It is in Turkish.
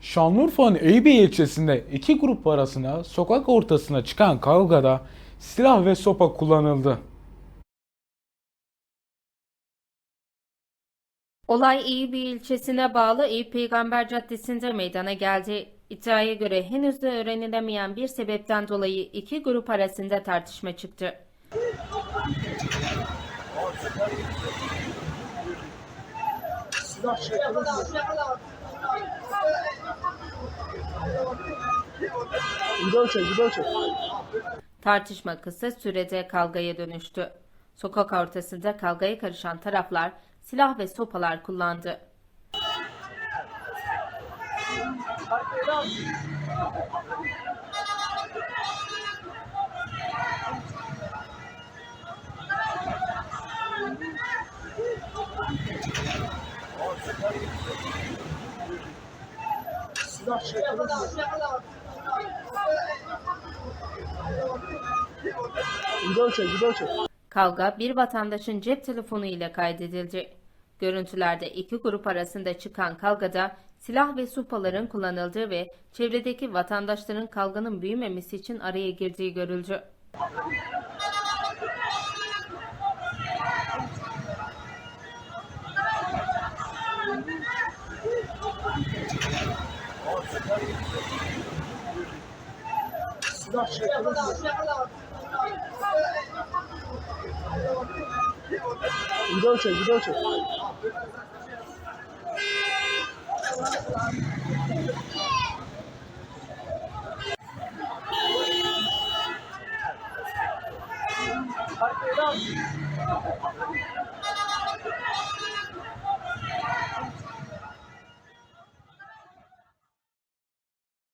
Şanlıurfa'nın Eyüpiye ilçesinde iki grup arasında sokak ortasına çıkan kavgada silah ve sopa kullanıldı. Olay Eyüp ilçesine bağlı Eyüp Peygamber Caddesi'nde meydana geldi. İddiaya göre henüz de öğrenilemeyen bir sebepten dolayı iki grup arasında tartışma çıktı. Tartışma kısa sürede kavgaya dönüştü. Sokak ortasında kavgaya karışan taraflar silah ve sopalar kullandı. Kavga bir vatandaşın cep telefonu ile kaydedildi. Görüntülerde iki grup arasında çıkan kavgada silah ve sopaların kullanıldığı ve çevredeki vatandaşların kavganın büyümemesi için araya girdiği görüldü. Video çek, video çek. Hadi